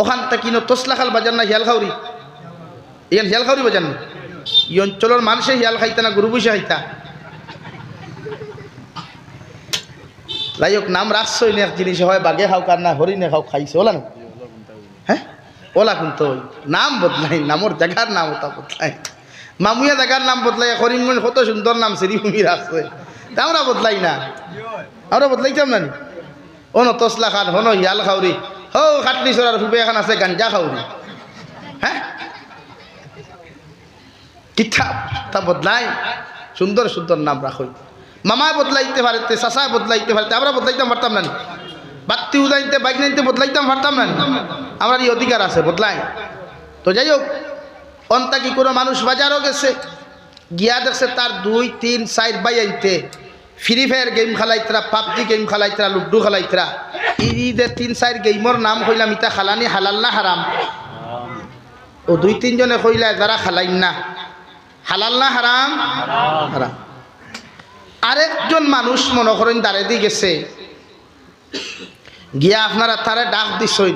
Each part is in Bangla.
ওখান থেকে কিনো তসলাখাল বাজার না হিয়াল খাউরি ইয়ান হিয়াল খাউরি বাজার না? এই অঞ্চলের মানুষে হিয়াল খাইতা না, গরু বসে খাইতা। যাই হোক নাম রাখছই না এক জিনিস হয় বাঘে খাও, কার না হরিণে খাও, খাইছে, ওলা না? হ্যাঁ? ওলা কিন্তু নাম বদলাই নামর জায়গার নাম ওটা বদলাই। মামুয়া জায়গার নাম বদলাই হরিণগঞ্জ কত সুন্দর নাম শ্রীভূমির আছে। আমরা বদলাই না? আমরা বদলাইতাম না ন? তসলা খান হন হিয়াল খাউরি হো, খাটনি চরার ফুবে এখন আছে, গাঞ্জা খাউরি হ্যাঁ কিতাব তা বদলাই। সুন্দর সুন্দর নাম রাখই মামা বদলাইতে পারতে চাচা বদলাইতে পারতে আমরা বদলাইতাম পারতাম না? বাত্তি উদাইতে বাইক নাইতে বদলাইতাম পারতাম না আমার এই অধিকার আছে, বদলাই। তো যাই হোক, অন্তা কি কোনো মানুষ বাজারও গেছে, গিয়া দেখছে তার দুই, তিন, চার বাই আইতে। ফ্রি ফায়ার গেম খেলাইতরা পাবজি গেম খেলাইতরা লুডু খেলাইতরা ঈদের তিন, চার গেমর নাম কইলাম ইতা খালানি, হালাল না হারাম? ও দুই তিনজনে কইলা যারা খালাইন না। হালাল না হারাম? হারাম। আরেকজন মানুষ মনে করেন দাঁড়ে দিয়ে গেছে। গিয়া আপনারা তারে ডাক দিছই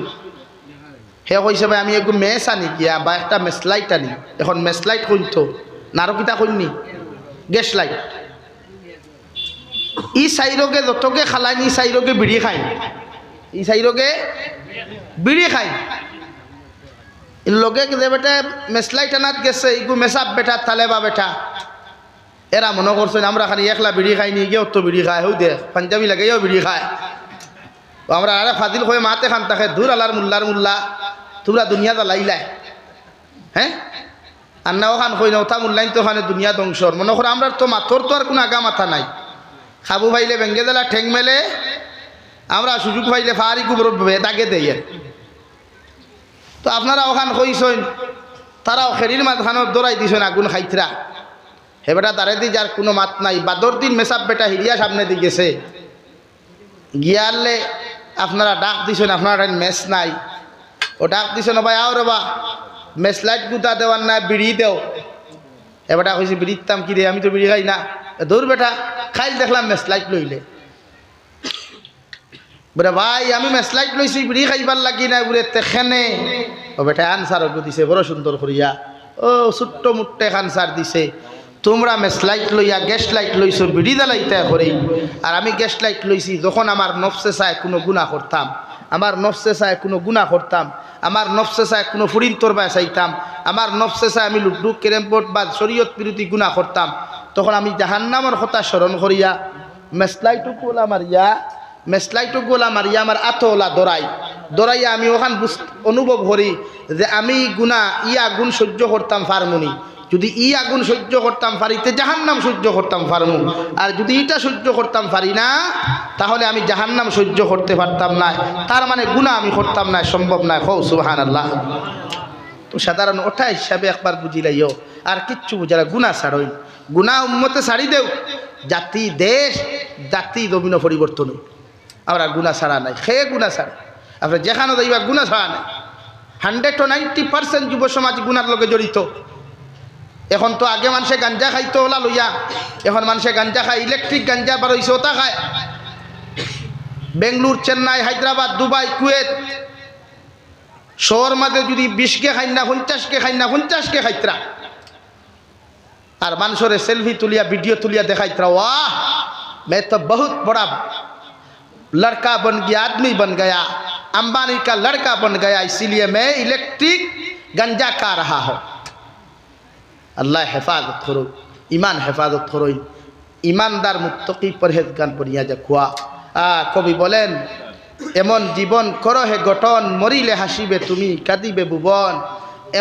হে কইছে, ভাই, আমি একটু মেচ আনি গিয়া বা একটা মেসলাইট আনি। এখন মেসলাইট কইতো নারকিতা কইনি গ্যাস লাইট ই চাইরকে যতকে খালাই ই চাইরকে বিড়ি খাই ই চাইরকে বিড়ি খাই লগে যে বেটা মেসলাই টানাত গেছে ইগু মেসাপ বেটা তালে বা বেটা। এরা মনে করছেন আমরা খালি একলা বিড়ি খাই নি গিয়েও তো বিড়ি খায়? হৌ দে, পাঞ্জাবি লাগেও বিড়ি খায়? আমরা আরে ফাদিল হয়ে মাতে খান তাকে দূর আলার মুল্লার মুল্লা, তোমরা দুনিয়া জ্বালাইলাই হ্যাঁ আর না ওখান কই না ওটা মূল্যায়ন তো ওখানে দুনিয়া ধ্বংসর মনে করো আমরা তো মাথর তো আর কোনো আগা মাথা নাই। খাবু ভাইলে ভেঙ্গে দিলা, ঠেং মেলে। আমরা সুযোগ পাইলে ফারি কুবর দাগে দেয় তো আপনারা ওখান কইসইন, তারাও খেরির মাঝখানত দৌড়াই দিছেন আগুন খাইতরা। হে বেটা, তারে দি যার কোনো মাত নাই। বাদর দিন মেসাব বেটা হিরিয়া সামনে দি গেছে। গিয়ারলে আপনারা ডাক দিছেন আপনারা মেস নাই। ও ডাক দিছেন ভাই, আও রবা মেস লাইট গুতা দেওয়ার না বিড়ি দেও। এবারটা কইছি, বিড়ির দাম কি রে? আমি তো বিড়ি খাই না। দৌড় বেটা, খাইল দেখলাম মেস লাইট লইলে। বলে, ভাই, আমি মেসলাইট লইছি, বিড়ি খাইবার লাগি না বলে তেখেনে ও বেটা আনসার দিছে, বড় সুন্দর করিয়া। ও, ছোট্ট মুট্টে আনসার দিছে, তোমরা মেসলাইট লইয়া গ্যাস লাইট লইছো, বিড়ি দালাইতে করে। আর আমি গ্যাস লাইট লইছি, যখন আমার নফসে চায় কোনো গুণা করতাম, আমার নফসে চায় কোনো গুণা করতাম, আমার নফসে চায় কোনো ফুরিন তোরবায় চাইতাম, আমার নফসে চায় আমি লুডু ক্যারেম বোর্ড বা শরীয়ত বিরোধী গুণা করতাম তখন আমি জাহান্নামর কথা স্মরণ করিয়া মেসলাইটু কোলা মারিয়া মেসলাইটু গোলা মারিয়া আমার আতলা দরাই দরাইয়া আমি ওখান অনুভব করি যে আমি গুণা ই আগুন সহ্য করতাম ফার্মুনি যদি ই আগুন সহ্য করতাম পারিতে জাহান্নাম সহ্য করতাম ফার্মু আর যদি ইটা সহ্য করতাম পারি না, তাহলে আমি জাহান্নাম সহ্য করতে পারতাম না। তার মানে গুণা আমি করতাম না, সম্ভব নয় হৌ সুবাহান আল্লাহ সাধারণ ওঠা হিসাবে একবার বুঝিলাইও আর কিচ্ছু বুঝারা গুণা ছাড়ই গুণা উম্মতে ছাড়ি দেও। জাতি, দেশ, জাতি জমিন পরিবর্তন। আমরা গুণা ছাড়া নাই সে গুণা ছাড়া। আপনার যেখানে যাইবা গুণা ছাড়া নাই। হান্ড্রেড টু নাইনটি পার্সেন্ট যুব সমাজ গুণার লগে জড়িত। এখন তো আগে মানুষে গাঞ্জা খাইতো ওলা লইয়া। এখন মানুষে গাঞ্জা খায়, ইলেকট্রিক গাঞ্জা বার হয়েছে ওটা খায়। বেঙ্গলোর, চেন্নাই, হায়দ্রাবাদ, দুবাই, কুয়েত শহর মাঝে যদি বিশকে খাই না পঞ্চাশকে খাই না পঞ্চাশকে খাইতরা আর মানুষরে সেলফি তুলিয়া ভিডিও তুলিয়া দেখাইতরা वाह मैं तो बहुत बड़ा लड़का बन गया आदमी बन गया अंबानी का लड़का बन गया इसीलिए मैं इलेक्ट्रिक गंजा खा रहा हूँ আল্লাহ হেফাজত করো ইমান হেফাজত করো ইমানদার মুক্তকি পরহেজগান পড়িয়া যা খোয়া আ কবি বলেন এমন জীবন করো হে গঠন, মরিলে হাসিবে তুমি, কাঁদিবে ভুবন।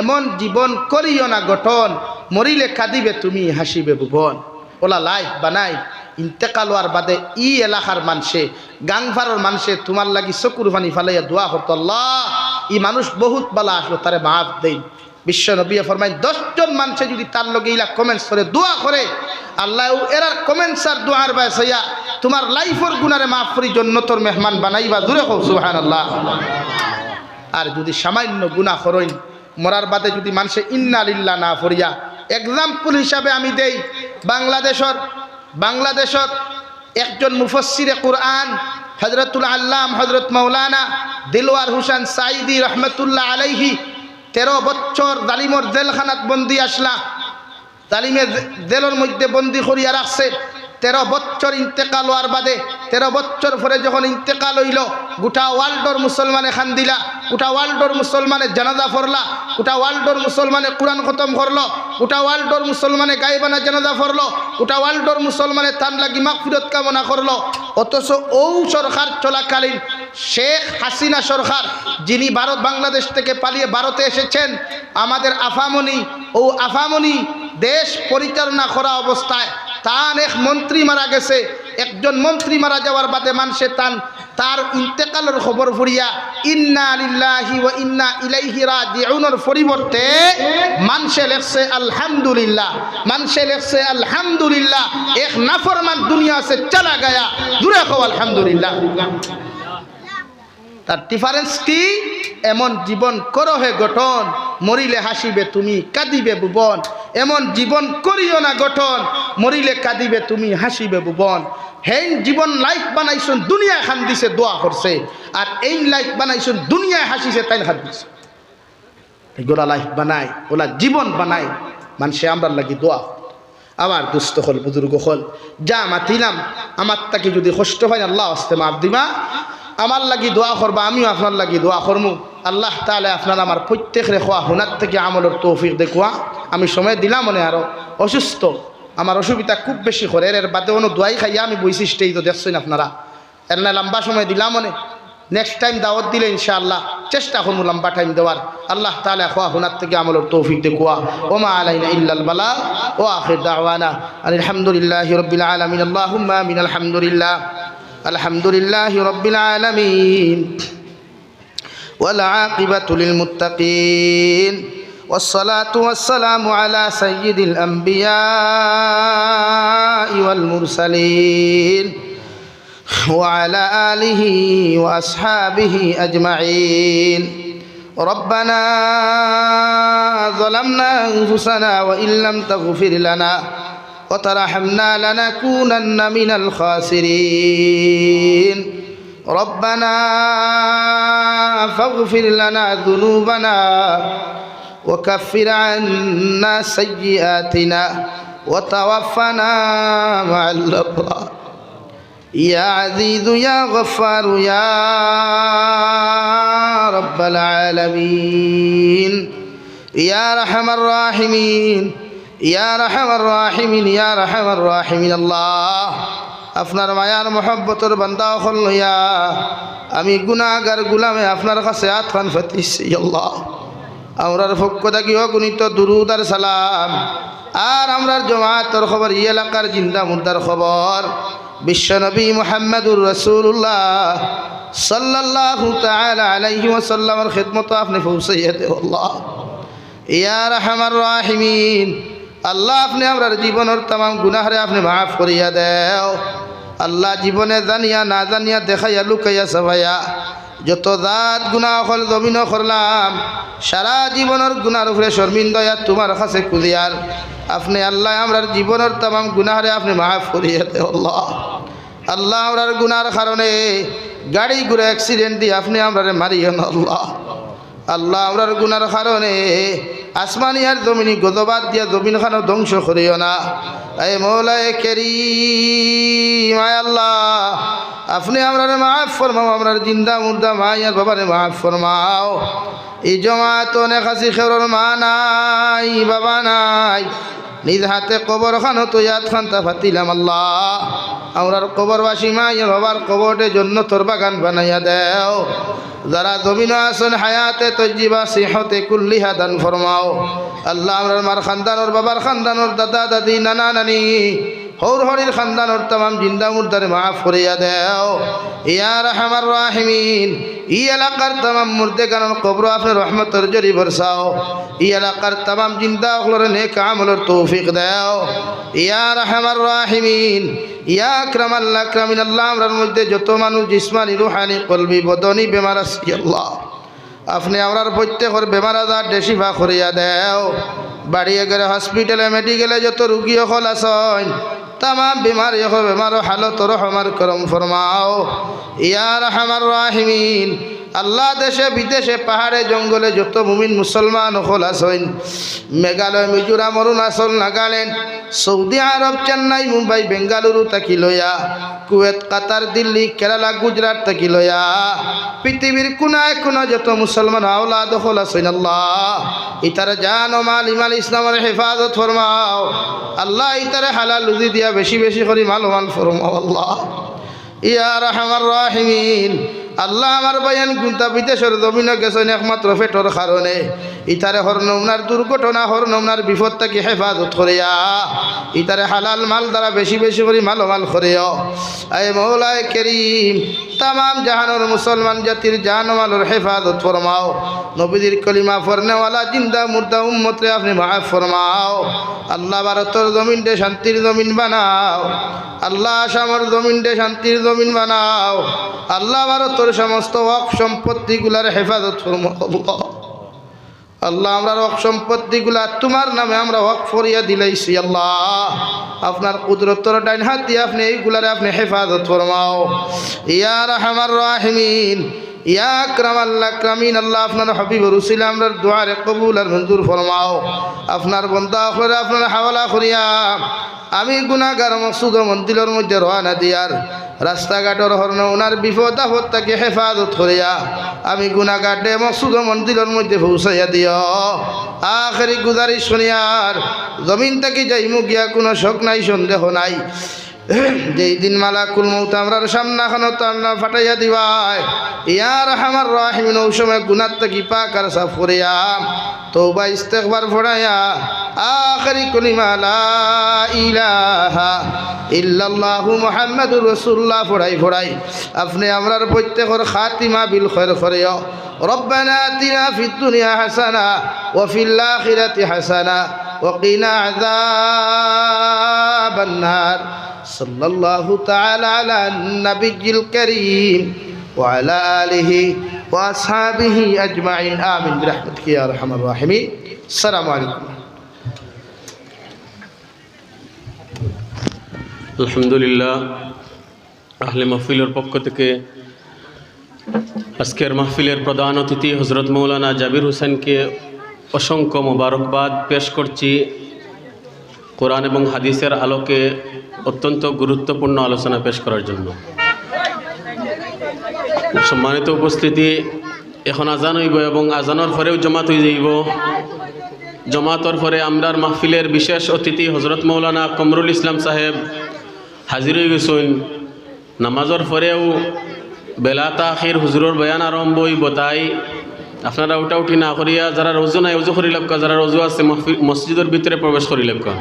এমন জীবন করিও না গঠন, মরিলে কাঁদিবে তুমি, হাসিবে ভুবন। ওলা লাইফ বানাই, ইন্তেকাল হওয়ার বাদে ই এলাকার মানুষে, গাংফারর মানুষে তোমার লাগি চকুর পানি ফালাইয়া দোয়া আল্লাহ, ই মানুষ বহুত বালা আসলো, তারে মাফ দেই। বিশ্ব নবী ফরমাই দশজন মানুষে যদি তার লগে ইলা কমেন্টস করে, দোয়া করে, আল্লাহ এরার কমেন্টস আর দোয়ার বাসাইয়া তোমার লাইফর গুনারে মাফ করি, জন্নতর মেহমান বানাইবা দূরে হোক সুহান আল্লাহ আর যদি সামান্য গুণা করইন মরার বাদে যদি মানুষে ইন্না লিল্লা না ফরিয়া এক্সাম্পল হিসাবে আমি দেই, বাংলাদেশর বাংলাদেশর একজন মুফসিরে কোরআন হজরতুল আল্লাম হজরত মৌলানা দিলওয়ার হুসেন সাইদি রহমতুল্লাহ আলাইহি, তেরো বছর জালিমর জেলখানাত বন্দি আসলা তালিমে জেলের মধ্যে বন্দি করিয়া রাখছে। তেরো বছর ইন্তেকাল হওয়ার বাদে তেরো বছর পরে যখন ইন্তেকাল হইল, গোটা ওয়ার্ল্ডর মুসলমানে খান দিলা গোটা ওয়ার্ল্ডর মুসলমানে জানাজা ফরলা গোটা ওয়ার্ল্ডর মুসলমানে কোরআন খতম করল, গোটা ওয়ার্ল্ডর মুসলমানে গাইবানা জানাজা ফরলো গোটা ওয়ার্ল্ডর মুসলমানে তান লাগি মাগফিরত কামনা করল। অথচ ও সরকার চলাকালীন শেখ হাসিনা সরকার, যিনি ভারত বাংলাদেশ থেকে পালিয়ে ভারতে এসেছেন, আমাদের আফামনি ও আফামনি দেশ পরিচালনা করা অবস্থায় তান এক মন্ত্রী মারা গেছে, একজন মন্ত্রী মারা যাওয়ার বাদে মানুষে তান, তার ইন্তেকালের খবর ফুরিয়া ইন্না লিল্লাহি ওয়া ইন্না ইলাইহি রাজিউনের পরিবর্তে মানুষে লেখছে, আলহামদুলিল্লাহ। মানুষে লেখছে, আলহামদুলিল্লাহ। এক নাফরমান দুনিয়া সে চলা গয়া। দূরে হো আলহামদুলিল্লাহ। তার ডিফারেন্স কি? এমন জীবন করো হে গঠন। মরিলে হাসিবে তুমি, কাঁদিবে ভুবন এমন জীবন করিও না গঠন, মরিলে কাঁদিবে তুমি, হাসিবে ভুবন হেন জীবন লাইফ বানাইছুন দুনিয়া খান দিছে, দোয়া করছে। আর এই লাইফ বানাইছুন, দুনিয়ায় হাসিছে তাই হাত দিছে। এগুলা লাইফ বানায়, ওলা জীবন বানায়, মানুষে আমরা লাগি দোয়া। আবার দুস্থ হল, বুজুর্গ হল। যা মাতিলাম, আমার তাকে যদি কষ্ট হয়, আল্লাহ আসতে মাফ দিবা। আমার লাগি দোয়া করবা, আমিও আপনার লাগি দোয়া করমু। আল্লাহ তাহলে আপনার আমার প্রত্যেক রেখোয়া হুনার থেকে আমলের তৌফিক দেখুয়া আমি সময় দিলাম মনে আরও। অসুস্থ। আমার অসুবিধা খুব বেশি করে। এর বাদে কোনো দোয়াই খাইয়া আমি বৈশিষ্ট্যই তো দেখছেন আপনারা। এর না লম্বা সময় দিলাম মনে নেক্সট টাইম দাওয়াত দিলে ইনশাআল্লাহ চেষ্টা করব লম্বা টাইম দেওয়ার। আল্লাহ তালা খোয়া হুনার থেকে আমলের তৌফিক দেখুয়া ওমা আলাইনা ইল্লাল বালা। ও আখির দাওয়ানা। আলহামদুলিল্লাহ রব্বিল আলামিন। আল্লাহুম্মা আমিন। আলহামদুলিল্লাহ। আলহামদুলিল্লাহ রব্বিল আলামিন। والعاقبة للمتقين والصلاة والسلام على سيد الأنبياء والمرسلين وعلى آله وأصحابه أجمعين. ربنا ظلمنا أنفسنا وإن لم تغفر لنا وترحمنا لنكونن من الخاسرين. ربنا فاغفر لنا ذنوبنا وكفر عنا سيئاتنا وتوفنا مع الأبرار. يا عزيز يا غفار يا رب العالمين. يا رحم الراحمين يا رحم الراحمين يا رحم الراحمين. الله আপনার মায়ার মহব্বতর বান্দা হল লইয়া আমি গুনাগার গুলামে আপনার কাছে আতফান ফাতিছি আল্লাহ। আমরার পক্ষ থাকি অগণিত দুরুদ আর সালাম। আর আমরার জমাতর খবর ই এলাকার জিন্দা মুর্দার খবর। বিশ্বনবী মোহাম্মদুর রসুল্লাহ তাআলা আলাইহি ওয়াসাল্লামের খিদমত আপনি পৌঁছাইয়া দে আল্লাহ। ইয়া রাহমার রাহিমিন। আল্লাহ, আপনি আমরার জীবনের তাম, গুনাহরে আপনি মাফ করিয়া দেও। আল্লাহ জীবনে জানিয়া, না জানিয়া, দেখাইয়া, লুকাইয়া সবাইয়া যত জাত গুণা হল জমিন করলাম, সারা জীবনের গুনার উপরে শর্মিন্দয়া তোমার কাছে কুলিয়ার আপনি আল্লাহ আমরার জীবনের তাম, গুনাহরে আপনি মাফ করিয়া দে আল্লাহ। আল্লাহ, আমরার গুনার কারণে গাড়ি ঘুরে অ্যাক্সিডেন্ট দিয়ে আপনি আমরারে মারিয়েন আল্লাহ। আল্লাহ আমরার গুনার কারণে আসমানি আর জমিনি গজবাদ দিয়া জমিন খানো ধ্বংস করিও না। এ মৌলায় কেরি মায় আল্লাহ, আপনি আমরা মাফ ফরমাও, আমরার জিন্দা মুর্দা মাই আর বাবারে মাফ ফরমাও। এই জমা তো নেখাসি খেরোর মা নাই, বাবা নাই। নিজ হাতে কবর খান তুয়াত খান্তা ফাতিলাম আল্লাহ। আমরার কবরবাসী মাই বাবার কবরের জন্য তোর বাগান বানাইয়া দেও। যারা জমিন আসন হায়াতে তজিবা সিহতে, কুল্লিহা দান ফরমাও। আল্লাহ আমরার মার খানদানোর বাবার খানদানোর দাদা, দাদি, নানা, নানি হৌর হরির খানদানোর তাম জিন্দা মুর্দারে মাফ করিয়া দেও। ইয়ার হামার রাহিমিন, ই এলাকার তাম মুর্দে গানোর কবর আপনার রহমতর জরি বরসাও। ই এলাকার তাম জিন্দা হলরে নেক আমলের তৌফিক দেও। ইয়ার হামার রাহিমিন, ইয়া আকরাম আল্লাহ আকরামিন আল্লাহ, আমরার মধ্যে যত মানুষ জিসমানি, রুহানি, কলবি, বদনি, বেমার আছে আল্লাহ। আপনি আমরার প্রত্যেকের বেমার আজার দেশিফা করিয়া দেও। বাড়িয়ে গেলে হসপিটালে মেডিকেলে যত রুগী হল তাম বেমারি হল বেমার হালত রহমার করম ফরমাও। ইয়ার হামার রাহিমিন। আল্লাহ দেশে, বিদেশে, পাহাড়ে, জঙ্গলে যত মুমিন মুসলমান হল আসইন মেঘালয়, মিজোরাম, অরুণাচল, নাগাল্যান্ড, সৌদি আরব, চেন্নাই, মুম্বাই, বেঙ্গালুরু তাকি লয়া। কুয়েত, কাতার, দিল্লি, কেরালা, গুজরাট তাকি লয়া। পৃথিবীর কোনায় কোনা যত মুসলমান আওলাদ হল আসইন আল্লাহ। ইতারে জান ও মাল, ইমাল ইসলামের হেফাজত ফরমাও। আল্লাহ ইতারে হালাল লুজি দিয়া বেশি বেশি করে মাল মাল ফরমাও আল্লাহ। ইয়া রহমান রাহিমিন। আল্লাহ আমার বায়ান গুন্তা বিদেশের জমিন গেছেন একমাত্র ফেটর কারণে ইতারে হর নমনার দুর্ঘটনা হর নমনার বিপদ থেকে হেফাজত করিয়া ইতারে হালাল মাল দ্বারা বেশি বেশি করে মাল মাল করিও আয় মৌলায় কেরিম তাম জাহানোর মুসলমান জাতির জাহানোর হেফাজত ফরমাও। নবীদের কলিমা ফরনেওয়ালা, জিন্দা, মুর্দা, উম্মতরে আপনি মাফ ফরমাও। আল্লাহ ভাৰতৰ জমিন দে শান্তির জমিন বানাও। আল্লাহ আসামর জমিনটে শান্তির জমিন বানাও। আল্লাহ ভারতর সমস্ত অক সম্পত্তিগুলার হেফাজত ফরমাও। আল্লাহ আমরা ওয়াক সম্পত্তিগুলা তোমার নামে আমরা হক ফরিয়া দিলাইছি, আল্লাহ। আপনার কুদরতর ডাইন হাত দিয়ে আপনি এইগুলারে আপনি হেফাজত ফরমাও। ইয়ার রহমান রাহিমিন। ইয়া আল্লাহ আমি গুণাগার মসুদ মন্দিরের মধ্যে রওনা দিয়ার রাস্তাঘাটর হরণ ওনার বিপদ আপদ তাকে হেফাজত করিয়া আমি গুণাগাটে মসুদ মন্দিরের মধ্যে পৌঁছাইয়া দিও। আখেরি গুজারি শুনিয়ার, জমিন থেকে যাইমু গিয়া কোনো শোক নাই, সন্দেহ নাই। যেই দিন মালা মৌত আমরার সামনা খানো তান্না ফাটাইয়া দিবাই। ইয়ার হামার রাহিমিন ও সময় গুণার তাকি পাকার সাফ করিয়া তৌবা ইস্তেকবার ফোড়াইয়া আখরি কলিমা লা ইলাহা ইল্লাল্লাহু মুহাম্মাদুর রাসূলুল্লাহ ফোড়াই ফোড়াই আপনি আমরার প্রত্যেকর খাতিমা বিল খৈর করিও। রব্বানা আতিনা ফিদ দুনিয়া হাসানা ওয়া ফিল আখিরাতি হাসানা। وقنا عذاب النار صلى الله تعالى على النبي الكريم وعلى آله وأصحابه أجمعين آمين برحمتك يا أرحم الراحمين السلام عليكم আলহামদুলিল্লাহ আহলে মাহফিলের পক্ষ থেকে আজকের মাহফিলের প্রধান অতিথি হজরত মৌলানা জাবির হোসেনকে অসংখ্য মোবারকবাদ পেশ করছি। কোরআন এবং হাদিসের আলোকে অত্যন্ত গুরুত্বপূর্ণ আলোচনা পেশ করার জন্য। সম্মানিত উপস্থিতি, এখন আজান হইব এবং আজানোর পরেও জমাত হয়ে যাইব। জমাতর পরে আমরার মাহফিলের বিশেষ অতিথি হজরত মৌলানা কমরুল ইসলাম সাহেব হাজির হয়ে গেছেন। নামাজর পরেও বেলা তাখির হুজুরের বয়ান আরম্ভ হইব তাই আপনারা উঠা উঠি না করিয়া, যারা রজু নাই, রজু করি লক্কা যারা রজু আছে মসজিদের ভিতরে প্রবেশ করি লক্কা